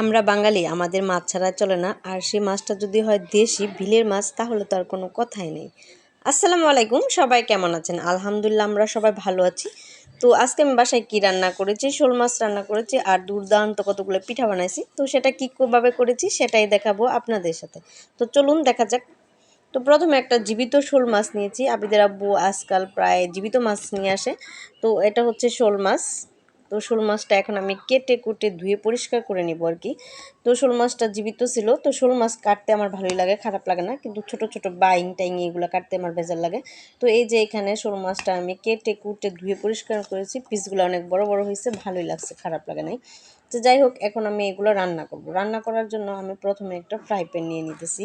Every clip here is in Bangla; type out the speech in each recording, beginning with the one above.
আমরা বাঙালি, আমাদের মাছ ছাড়া চলে না। আর সেই মাছটা যদি হয় দেশি, বিলের মাছ, তাহলে তো আর কোনো কথাই নেই। আসসালামু আলাইকুম, সবাই কেমন আছেন? আলহামদুলিল্লাহ, আমরা সবাই ভালো আছি। তো আজকে আমি বাসায় কী রান্না করেছি? শোল মাছ রান্না করেছি আর দুর্দান্ত কতগুলো পিঠা বানাইছি। তো সেটা কী কীভাবে করেছি সেটাই দেখাবো আপনাদের সাথে। তো চলুন দেখা যাক। তো প্রথমে একটা জীবিত শোল মাছ নিয়েছি। আবিদের আব্বু আজকাল প্রায় জীবিত মাছ নিয়ে আসে। তো এটা হচ্ছে শোল মাছ। তো শোল মাছটা এখন আমি কেটে কুটে ধুয়ে পরিষ্কার করে নিব আর কি। তো শোল মাছটা জীবিত ছিল, তো শোল মাছ কাটতে আমার ভালোই লাগে, খারাপ লাগে না। কিন্তু ছোট ছোট বাইং, টাইং এগুলো কাটতে আমার ভেজাল লাগে। তো এই যে এখানে শোল মাছটা আমি কেটে কুটে ধুয়ে পরিষ্কার করেছি, পিসগুলো অনেক বড় বড় হয়েছে, ভালোই লাগছে, খারাপ লাগে নাই। তো যাই হোক, এখন আমি এগুলো রান্না করব। রান্না করার জন্য আমি প্রথমে একটা ফ্রাই প্যান নিয়ে নিতেছি।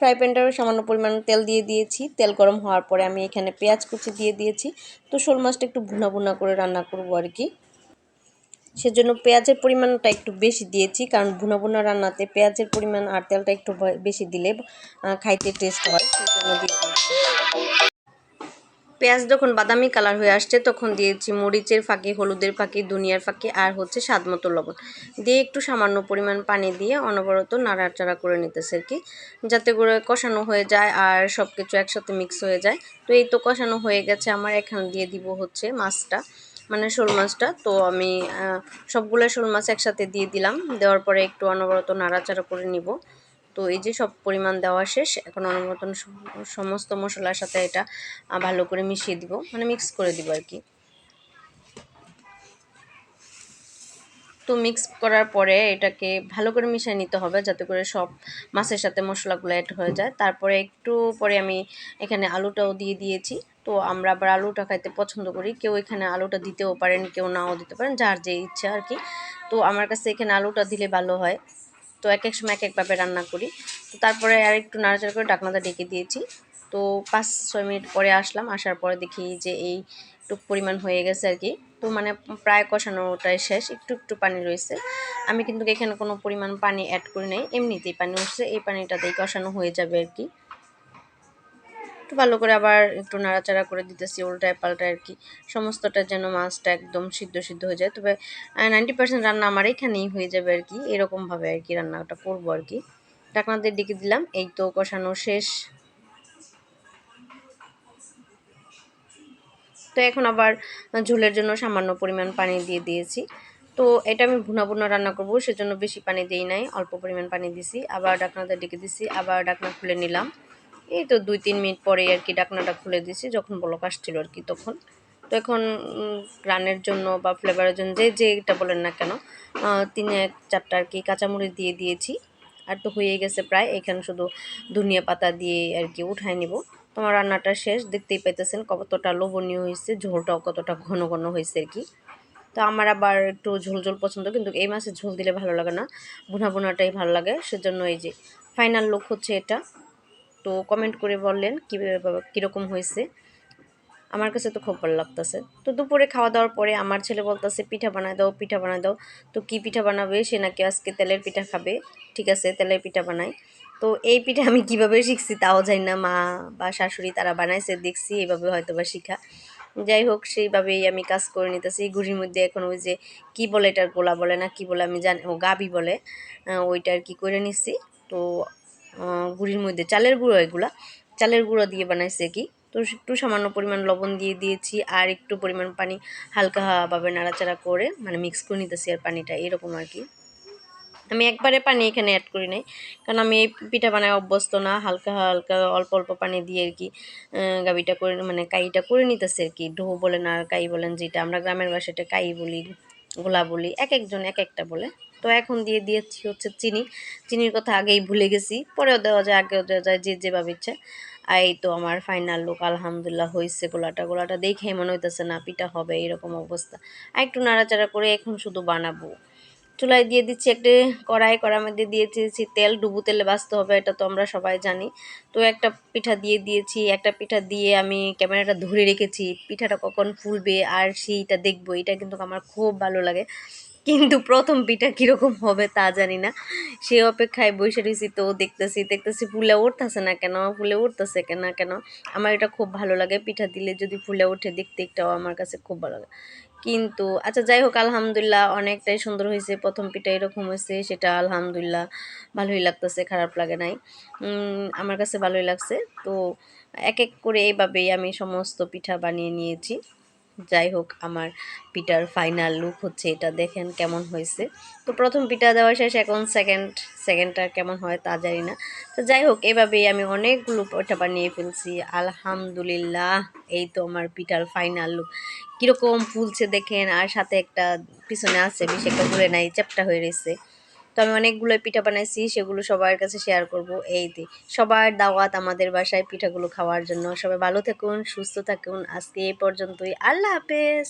ফ্রাই প্যানটারও সামান্য পরিমাণ তেল দিয়ে দিয়েছি। তেল গরম হওয়ার পরে আমি এখানে পেঁয়াজ কুচি দিয়ে দিয়েছি। তো শোল মাছটা একটু ভুনা ভুনা করে রান্না করব আর কি। সেজন্য পেঁয়াজের পরিমাণটা একটু বেশি দিয়েছি, কারণ ভুনা ভুনা রান্নাতে পেঁয়াজের পরিমাণ আর তেলটা একটু বেশি দিলে খাইতে টেস্ট হয়, সেজন্য দিয়ে দিয়েছি। পেঁয়াজ যখন বাদামি কালার হয়ে আসছে, তখন দিয়েছি মরিচের ফাঁকি, হলুদের ফাঁকি, দুনিয়ার ফাঁকি আর হচ্ছে স্বাদ মতো লবণ। দিয়ে একটু সামান্য পরিমাণ পানি দিয়ে অনবরত নাড়াচাড়া করে নিতেছে আর কি, যাতে করে কষানো হয়ে যায় আর সব কিছু একসাথে মিক্স হয়ে যায়। তো এই তো কষানো হয়ে গেছে, আমার এখানে দিয়ে দিব হচ্ছে মাছটা মানে শোল মাছটা। তো আমি সবগুলো শোল মাছ একসাথে দিয়ে দিলাম, দেওয়ার পরে একটু অনবরত নাড়াচাড়া করে নিব। তো এই যে সব পরিমাণ দেওয়া শেষ, এখন অনুমোদন সমস্ত মশলার সাথে এটা ভালো করে মিশিয়ে দিব মানে মিক্স করে দিব আর কি। তো মিক্স করার পরে এটাকে ভালো করে মিশিয়ে নিতে হবে যাতে করে সব মাছের সাথে মশলাগুলো অ্যাড হয়ে যায়। তারপরে একটু পরে আমি এখানে আলুটাও দিয়ে দিয়েছি। তো আমরা আবার আলুটা খাইতে পছন্দ করি। কেউ এখানে আলুটা দিতেও পারেন, কেউ নাও দিতে পারেন, যার যে ইচ্ছা আর কি। তো আমার কাছে এখানে আলুটা দিলে ভালো হয়। তো এক এক সময় এক একভাবে রান্না করি। তো তারপরে আর একটু নাড়াচাড়া করে ডাকনাটা ডেকে দিয়েছি। তো পাঁচ, ছয় মিনিট পরে আসলাম, আসার পরে দেখি যে এই টুক পরিমাণ হয়ে গেছে আর কি। তো মানে প্রায় কষানোটাই শেষ, একটু একটু পানি রয়েছে। আমি কিন্তু এখানে কোনো পরিমাণ পানি অ্যাড করি নাই, এমনিতেই পানি উঠছে, এই পানিটাতেই কষানো হয়ে যাবে আর কি। একটু ভালো করে আবার একটু নাড়াচাড়া করে দিতেছি উল্টায় পাল্টায় আর কি। সমস্তটা যেন মাছটা একদম সিদ্ধ সিদ্ধ হয়ে যায়। তবে নাইনটি পার্সেন্ট রান্না আমার এখানেই হয়ে যাবে আর কি। এরকমভাবে আর কি রান্নাটা করব আর কি। ডাকনাদের ডেকে দিলাম, এই তো কষানো শেষ। তো এখন আবার ঝোলের জন্য সামান্য পরিমাণ পানি দিয়ে দিয়েছি। তো এটা আমি ভুনা রান্না করব, সেজন্য বেশি পানি দিই নাই, অল্প পরিমাণ পানি দিছি। আবার ডাকনাদের ডেকে দিছি, আবার ডাকনা খুলে নিলাম। এই তো দুই, তিন মিনিট পরে আর কি ডাকনাটা খুলে দিয়েছি, যখন বলক আসছিল আর কি তখন। তো এখন রানের জন্য বা ফ্লেভারের জন্য যে যেটা বলেন না কেন তিন এক চারটা আর কি কাঁচামরিচ দিয়ে দিয়েছি। আর তো হয়ে গেছে প্রায়, এখানে শুধু ধনিয়া পাতা দিয়ে আর কি উঠাই নিব। তোমার রান্নাটা শেষ, দেখতেই পাইতেছেন কতটা লোভনীয় হয়েছে ঝোলটাও কতটা ঘন ঘন হয়েছে আর কি। তো আমার আবার একটু ঝোল ঝোল পছন্দ, কিন্তু এই মাছের ঝোল দিলে ভালো লাগে না, ভুনা ভুনাটাই ভালো লাগে। সেজন্য এই যে ফাইনাল লুক হচ্ছে এটা। তো কমেন্ট করে বললেন কীভাবে কীরকম হয়েছে। আমার কাছে তো খুব ভালো লাগতেছে। তো দুপুরে খাওয়া দাওয়ার পরে আমার ছেলে বলতেছে, পিঠা বানায় দাও, পিঠা বানায় দাও। তো কি পিঠা বানাবে? সে নাকি আজকে তেলের পিঠা খাবে। ঠিক আছে, তেলের পিঠা বানাই তো এই পিঠা আমি কীভাবে শিখছি তাও যাই না। মা বা শাশুড়ি তারা বানাইছে, দেখছি এইভাবে হয়তো বা শিখা। যাই হোক, সেইভাবেই আমি কাজ করে নিতেছি। ঘুড়ির মধ্যে এখন ওই যে কি বলে এটার গোলা বলে না, কি বলে আমি জানি, ও গাবি বলে ওইটা আর কি করে নিচ্ছি তো গুঁড়ির মধ্যে, চালের গুঁড়ো এগুলা। চালের গুঁড়ো দিয়ে বানাইছে কি? তো একটু সামান্য পরিমাণ লবণ দিয়ে দিয়েছি আর একটু পরিমাণ পানি হালকা হালকাভাবে নাড়াচাড়া করে মানে মিক্স করে নিতেছি আর পানিটা, এরকম আর কি। আমি একবারে পানি এখানে অ্যাড করি নাই, কারণ আমি এই পিঠা বানায় অভ্যস্ত না, হালকা হালকা অল্প অল্প পানি দিয়ে আর কি গাবিটা করে মানে কাইটা করে নিতেছে আর কি। ঢো বলেন আর কাই বলেন যেটা, আমরা গ্রামের বাসাটা কাই বলি। গোলা বলি, এক একজন এক একটা বলে। তো এখন দিয়ে দিয়েছি হচ্ছে চিনি। চিনির কথা আগেই ভুলে গেছি, পরেও দেওয়া যায়, আগেও দেওয়া যায়, যে যেভাবে ইচ্ছে। এই তো আমার ফাইনাল লোক আলহামদুলিল্লাহ হয়েছে গোলাটা। গোলাটা দেখে মনে হইতেছে না, পিঠা হবে, এরকম অবস্থা। আর একটু নাড়াচাড়া করে এখন শুধু বানাবো। চুলায় দিয়ে দিচ্ছি একটি কড়াই কড়ার মধ্যে দিয়ে দিয়েছি তেল, ডুবু তেলে বাঁচতে হবে, এটা তো আমরা সবাই জানি। তো একটা পিঠা দিয়ে দিয়েছি, একটা পিঠা দিয়ে আমি ক্যামেরাটা ধরে রেখেছি, পিঠাটা কখন ফুলবে আর সেইটা দেখব, এটা কিন্তু আমার খুব ভালো লাগে। কিন্তু প্রথম পিঠা কীরকম হবে তা জানি না। সে অপেক্ষায় বসে রয়েছি, তো দেখতেছি দেখতেছি ফুলে উঠতেছে না কেন? ফুলে উঠতেছে কেন কেন? আমার এটা খুব ভালো লাগে, পিঠা দিলে যদি ফুলে ওঠে দেখতে একটাও আমার কাছে খুব ভালো লাগে। কিন্তু আচ্ছা যাই হোক, আলহামদুলিল্লাহ অনেকটাই সুন্দর হয়েছে, প্রথম পিঠা এরকম হয়েছে, সেটা আলহামদুলিল্লাহ ভালোই লাগতেছে, খারাপ লাগে নাই। আমার কাছে ভালোই লাগছে, তো এক এক করে এইভাবেই আমি সমস্ত পিঠা বানিয়ে নিয়েছি। যাই হোক, আমার পিঠার ফাইনাল লুক হচ্ছে এটা। দেখেন কেমন হয়েছে। তো প্রথম পিঠা দেওয়া শেষ এখন সেকেন্ড সেকেন্ডটা কেমন হয় তা জানি না। তো যাই হোক, এভাবেই আমি অনেকগুলো পিঠা বানিয়ে ফেলছি। আলহামদুলিল্লাহ, এই তো আমার পিঠার ফাইনাল লুক। কীরকম ফুলছে দেখেন, আর সাথে একটা পিছনে আছে বেশি একটা ঘুরে নাই, চ্যাপটা হয়ে রয়েছে। তো আমি অনেকগুলো পিঠা বানাইছি, সেগুলো সবার কাছে শেয়ার করব। এই দিয়ে সবার দাওয়াত আমাদের বাসায় পিঠাগুলো খাওয়ার জন্য। সবাই ভালো থাকুন, সুস্থ থাকুন। আজকে এই পর্যন্তই। আল্লাহ হাফেজ।